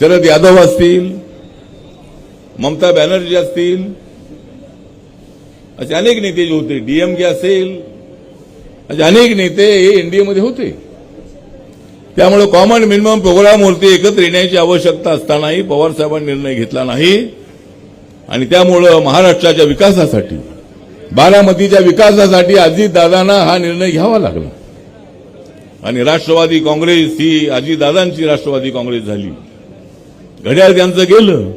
शरद यादव असतील ममता बॅनर्जी असतील असे अनेक नेते जे होते डीएमके असेल असे अनेक नेते हे एनडीएमध्ये होते. त्यामुळे कॉमन मिनिमम प्रोग्रामवरती एकत्र येण्याची आवश्यकता असतानाही पवार साहेबांनी निर्णय घेतला नाही. आणि त्यामुळं महाराष्ट्राच्या विकासासाठी बारामतीच्या विकासासाठी अजितदादांना हा निर्णय घ्यावा लागला. आणि राष्ट्रवादी काँग्रेस ही अजितदादांची राष्ट्रवादी काँग्रेस झाली. घड्याळ त्यांचं गेलं.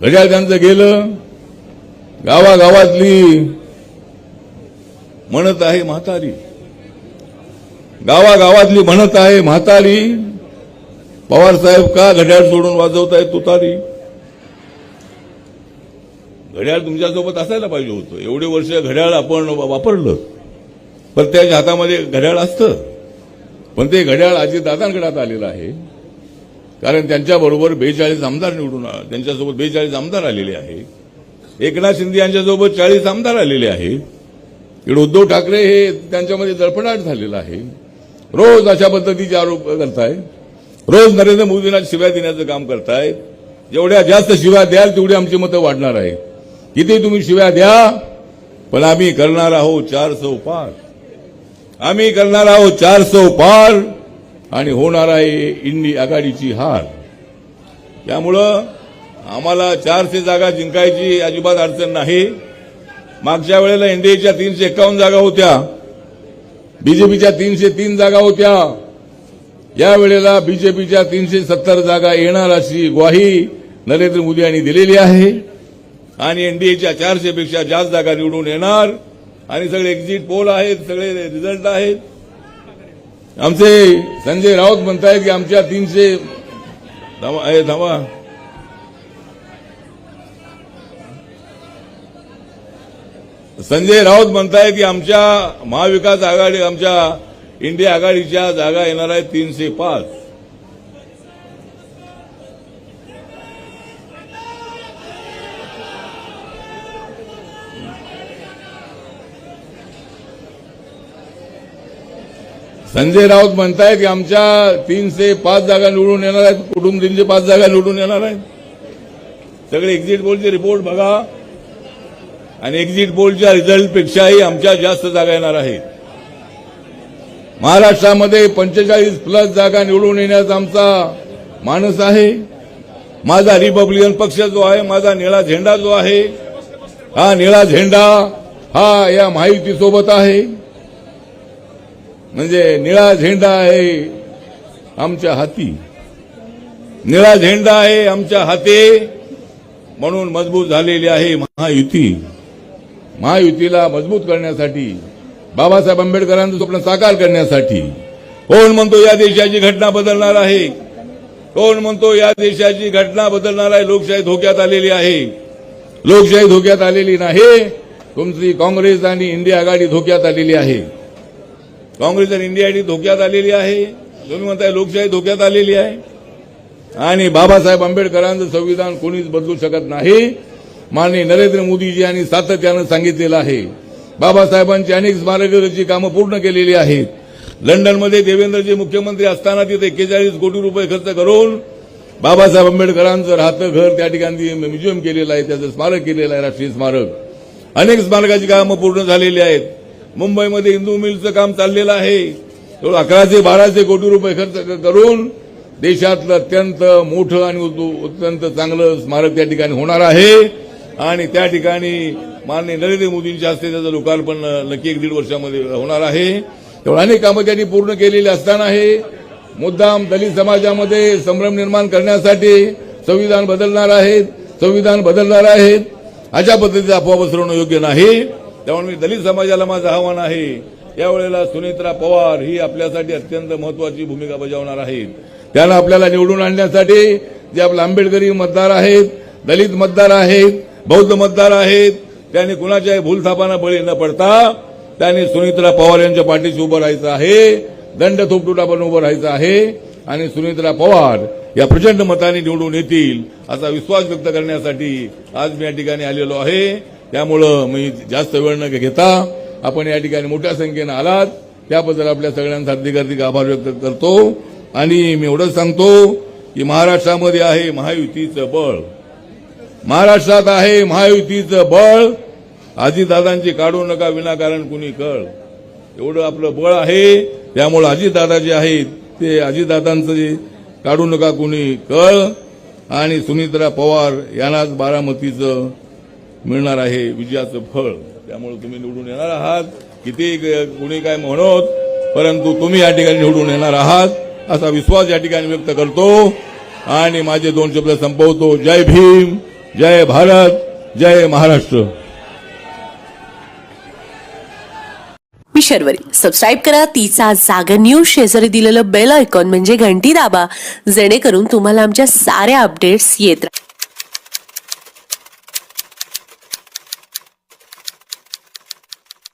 घड्याळ त्यांचं गेलं. गावागावातली म्हणत आहे म्हातारी. गावागावातली म्हणत आहे म्हातारी. पवार साहेब का घड्याळ सोडून वाजवताय तुतारी? घड्याळ तुमच्यासोबत असायला पाहिजे होतं. एवढे वर्ष घड्याळ आपण वापरलं. प्रत्येकाच्या हातामध्ये घड्याळ असतं. पण ते घड्याळ आजी आता आलेलं आहे. कारण त्यांच्याबरोबर बेचाळीस आमदार निवडून त्यांच्यासोबत बेचाळीस आमदार आलेले आहे एकनाथ शिंदे यांच्यासोबत चाळीस आमदार आलेले आहे इकडे उद्धव ठाकरे हे त्यांच्यामध्ये दडपडाट झालेला आहे. रोज अशा पद्धतीचे आरोप करताय. रोज नरेंद्र मोदींना शिव्या देण्याचं काम करतायत जेवढ्या जास्त शिव्या द्याल तेवढी आमची मतं वाढणार आहे किती तुम्ही शिव्या द्या पण आम्ही करणार आहोत चार सौ पार. आम्ही करणार आहोत चार सौ पार. आणि होणार आहे इंडी आघाडीची हार. त्यामुळं आम्हाला चारशे जागा जिंकायची अजिबात अडचण नाही. मागच्या वेळेला एनडीएच्या तीनशे एकावन्न जागा होत्या. बीजेपीच्या तीनशे तीन जागा होत्या. या वेळेला बीजेपीच्या तीनशे सत्तर जागा येणार अशी ग्वाही नरेंद्र मोदी यांनी दिलेली आहे. आणि एनडीएच्या चारशेपेक्षा जास्त जागा निवडून येणार. आणि सगळे एक्झिट पोल आहेत सगळे रिझल्ट आहेत. आमचे संजय राऊत म्हणतायत की आमच्या तीनशे धावा हे संजय राऊत म्हणतायत की आमच्या महाविकास आघाडी आमच्या इंडिया आघाडीच्या जागा येणार आहेत तीनशे पाच. संजय राऊत म्हणतायत की आमच्या तीनशे पाच जागा निवडून येणार आहेत कुठून तीनशे पाच जागा निवडून येणार आहेत. सगळे एक्झिट पोलचे रिपोर्ट बघा. आणि एक्झिट पोलच्या रिझल्टपेक्षाही आमच्या जास्त जागा येणार आहेत. महाराष्ट्रामध्ये पंचेचाळीस प्लस जागा निवडून येण्याचा आमचा माणूस आहे. माझा रिपब्लिकन पक्ष जो आहे माझा निळा झेंडा जो आहे हा निळा झेंडा हा या माहितीसोबत आहे. म्हणजे निळा झेंडा आहे आमच्या हाती. निळा झेंडा आहे आमच्या हाती. म्हणून मजबूत झालेली आहे महायुती. महायुतीला मजबूत करण्यासाठी बाबासाहेब आंबेडकरांचं स्वप्न साकार करण्यासाठी. कोण म्हणतो या देशाची घटना बदलणार आहे? कोण म्हणतो या देशाची घटना बदलणार आहे? लोकशाही धोक्यात आलेली आहे. लोकशाही धोक्यात आलेली नाही. तुमची काँग्रेस आणि इंडिया आघाडी धोक्यात आलेली आहे. काँग्रेस आणि इंडिया आयडी धोक्यात आलेली आहे. तुम्ही म्हणताय लोकशाही धोक्यात आलेली आहे. आणि बाबासाहेब आंबेडकरांचं संविधान कोणीच बदलू शकत नाही. माननीय नरेंद्र मोदीजी यांनी सातत्यानं सांगितलेलं आहे. बाबासाहेबांची अनेक स्मारकाची कामं पूर्ण केलेली आहेत. लंडनमध्ये देवेंद्रजी मुख्यमंत्री असताना तिथे एक्केचाळीस कोटी रुपये खर्च करून बाबासाहेब आंबेडकरांचं राहतं घर त्या ठिकाणी म्युझियम केलेलं आहे. त्याचं स्मारक केलेलं आहे राष्ट्रीय स्मारक. अनेक स्मारकाची कामं पूर्ण झालेली आहेत. मुंबईमध्ये हिंदू मिलचं काम चाललेलं आहे. तेवढं अकराशे बाराशे कोटी रुपये खर्च करून देशातलं अत्यंत मोठं आणि अत्यंत चांगलं स्मारक त्या ठिकाणी होणार आहे. आणि त्या ठिकाणी माननीय नरेंद्र मोदींच्या हस्ते त्याचं लोकार्पण नक्की एक दीड वर्षामध्ये होणार आहे. तेवढं अनेक कामं त्यांनी पूर्ण केलेली असताना हे मुद्दाम दलित समाजामध्ये संभ्रम निर्माण करण्यासाठी संविधान बदलणार आहेत संविधान बदलणार आहेत. अशा पद्धतीचा अफवा पसरवणं योग्य नाही. त्यामुळे मी दलित समाजाला माझं आव्हान आहे. यावेळेला सुनेत्रा पवार ही आपल्यासाठी अत्यंत महत्वाची भूमिका बजावणार आहेत. त्यांना आपल्याला निवडून आणण्यासाठी जे आपले आंबेडकरी मतदार आहेत दलित मतदार आहेत बौद्ध मतदार आहेत त्यांनी कुणाच्याही भूलथापांना बळी न पडता त्यांनी सुनित्रा पवार यांच्या पाठीशी उभं राहायचं आहे दंड थोपटूट पण उभं राहायचं आहे आणि सुनित्रा पवार या प्रचंड मताने निवडून येतील असा विश्वास व्यक्त करण्यासाठी आज मी या ठिकाणी आलेलो आहे. त्यामुळं मी जास्त वेळ न घेता आपण या ठिकाणी मोठ्या संख्येनं आलात. त्याबद्दल आपल्या सगळ्यांचा हार्दिक हार्दिक आभार व्यक्त करतो. आणि मी एवढंच सांगतो की महाराष्ट्रामध्ये आहे महायुतीचं बळ. महाराष्ट्रात आहे महायुतीचं बळ. अजितदादांची काढू नका विनाकारण कुणी कळ. एवढं आपलं बळ आहे. त्यामुळं अजितदादा जे आहेत ते अजितदादांचं जे काढू नका कुणी कळ. आणि सुमित्रा पवार यांनाच बारामतीचं मिळणार आहे विजयाचं फळ. त्यामुळे तुम्ही निवडून येणार आहात. किती कुणी काय म्हणत परंतु तुम्ही या ठिकाणी निवडून येणार आहात असा विश्वास या ठिकाणी व्यक्त करतो. आणि माझे दोन शब्द संपवतो. जय भीम जय भारत जय महाराष्ट्र. मी शर्वरी. सबस्क्राईब करा. तिचा जागर न्यूज शेजारी दिलेलं बेल आयकॉन म्हणजे घंटी दाबा. जेणेकरून तुम्हाला आमच्या साऱ्या अपडेट्स येत राहतील